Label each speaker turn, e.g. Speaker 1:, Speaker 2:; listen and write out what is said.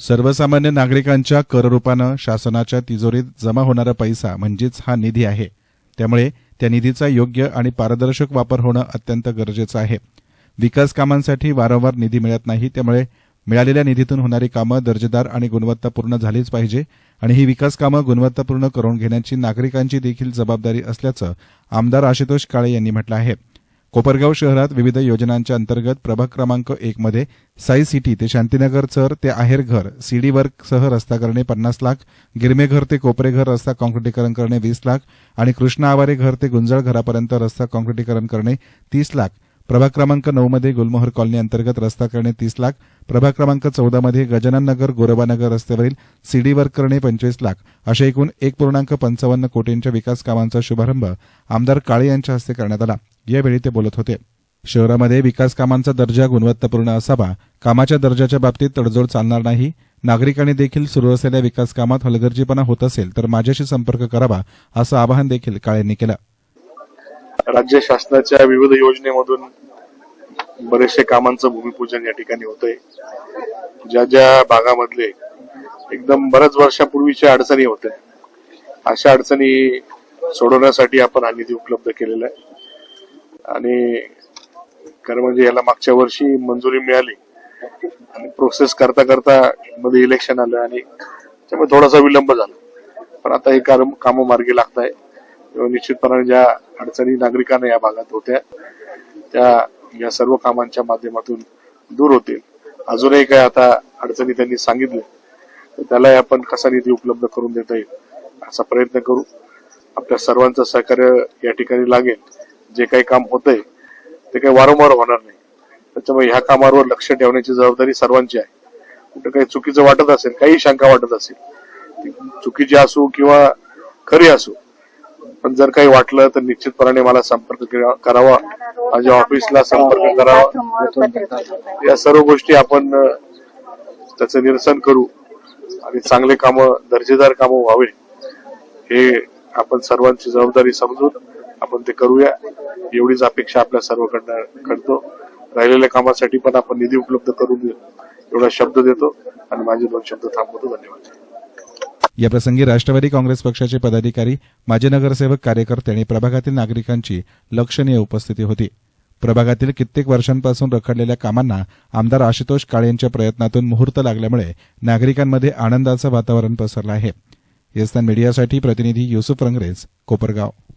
Speaker 1: सर्वसामान्य नागरिकांच्या कररूपानं शासनाच्या तिजोरीत जमा होणारा पैसा म्हणजेच हा निधी आहे. त्यामुळे त्या निधीचा योग्य आणि पारदर्शक वापर होणं अत्यंत गरजेचं आहे. विकास कामांसाठी वारंवार निधी मिळत नाही त्यामुळे मिळालेल्या निधीतून होणारी कामं दर्जेदार आणि गुणवत्तापूर्ण झालीच पाहिजे आणि ही विकास कामं गुणवत्तापूर्ण करून घेण्याची नागरिकांची देखील जबाबदारी असल्याचं आमदार आशुतोष काळे यांनी म्हटलं आहे. कोपरगाव शहरात विविध योजनांच्या अंतर्गत प्रभाग क्रमांक एक मध्ये साई सिटी ते शांतीनगर चर ते आहेर घर सीडी वर्क सह रस्ता करणे पन्नास लाख गिरमे घर ते कोपरे घर रस्ता काँक्रिटीकरण करणे वीस लाख आणि कृष्णा आवारे घर ते गुंजळ घरापर्यंत रस्ता काँक्रिटीकरण करणे तीस लाख. प्रभाग क्रमांक नऊमध्ये गुलमोहर कॉलनी अंतर्गत रस्ता करणे तीस लाख. प्रभाग क्रमांक चौदामध्ये गजानन नगर गोरबानगर रस्त्यावरील सीडी वर्क करणे पंचवीस लाख. अशा एकूण एक पूर्णांक पंचावन्न कोटींच्या विकास कामांचा शुभारंभ आमदार काळे यांच्या हस्ते करण्यात आला. यावेळी ते बोलत होते. शहरामध्ये विकास कामांचा दर्जा गुणवत्तापूर्ण असावा कामाच्या दर्जाच्या बाबतीत तडजोड चालणार नाही नागरिकांनी देखील सुरू असलेल्या विकास कामात हलगर्जीपणा होत असेल तर माझ्याशी संपर्क करावा असं आवाहन देखील काळेंनी केलं.
Speaker 2: राज्य शासनाच्या विविध योजनेमधून बरेचसे कामांचं भूमिपूजन या ठिकाणी होतंय. ज्या ज्या भागामधले एकदम बऱ्याच वर्षापूर्वीच्या अडचणी होत्या. अशा अडचणी सोडवण्यासाठी आपण हा निधी उपलब्ध केलेला आहे. आणि खरं म्हणजे याला मागच्या वर्षी मंजुरी मिळाली. आणि प्रोसेस करता करता मध्ये इलेक्शन आलं आणि त्यामुळे थोडासा विलंब झाला. पण आता हे काम कामं मार्गी लागत आहे निश्चितपणाने ज्या अडचणी नागरिकांना या भागात होत्या त्या या सर्व कामांच्या माध्यमातून दूर होतील. अजूनही काय आता अडचणी त्यांनी सांगितल्या तर त्यालाही आपण कसा निधी उपलब्ध करून देता येईल असा प्रयत्न करू. आपल्या सर्वांचं सहकार्य या ठिकाणी लागेल. जे काही काम होतंय ते काही वारंवार होणार नाही. त्याच्यामुळे ह्या कामावर लक्ष ठेवण्याची जबाबदारी सर्वांची आहे. कुठं काही चुकीचं वाटत असेल काही शंका वाटत असेल चुकीची असो किंवा खरी असो पण जर काही वाटलं तर निश्चितपणाने मला संपर्क करावा. माझ्या ऑफिसला संपर्क करावा. या सर्व गोष्टी आपण त्याचं निरसन करू आणि चांगले कामं दर्जेदार कामं व्हावे. हे आपण सर्वांची जबाबदारी समजून आपण ते करूया. एवढीच अपेक्षा आपल्या सर्वकडनं करतो. राहिलेल्या कामासाठी पण आपण निधी उपलब्ध करून देऊ. एवढा शब्द देतो आणि माझे दोन शब्द थांबवतो. धन्यवाद.
Speaker 1: या प्रसंगी राष्ट्रवादी काँग्रेस पक्षाचे पदाधिकारी माजी नगरसेवक कार्यकर्ते आणि प्रभागातील नागरिकांची लक्षणीय उपस्थिती होती. प्रभागातील कित्येक वर्षांपासून रखडलेल्या कामांना आमदार आशुतोष काळे यांच्या प्रयत्नातून मुहूर्त लागल्यामुळे नागरिकांमध्ये आनंदाचं वातावरण पसरलं आहे. येस्तान मीडियासाठी प्रतिनिधी युसुफ रंगरेज कोपरगाव.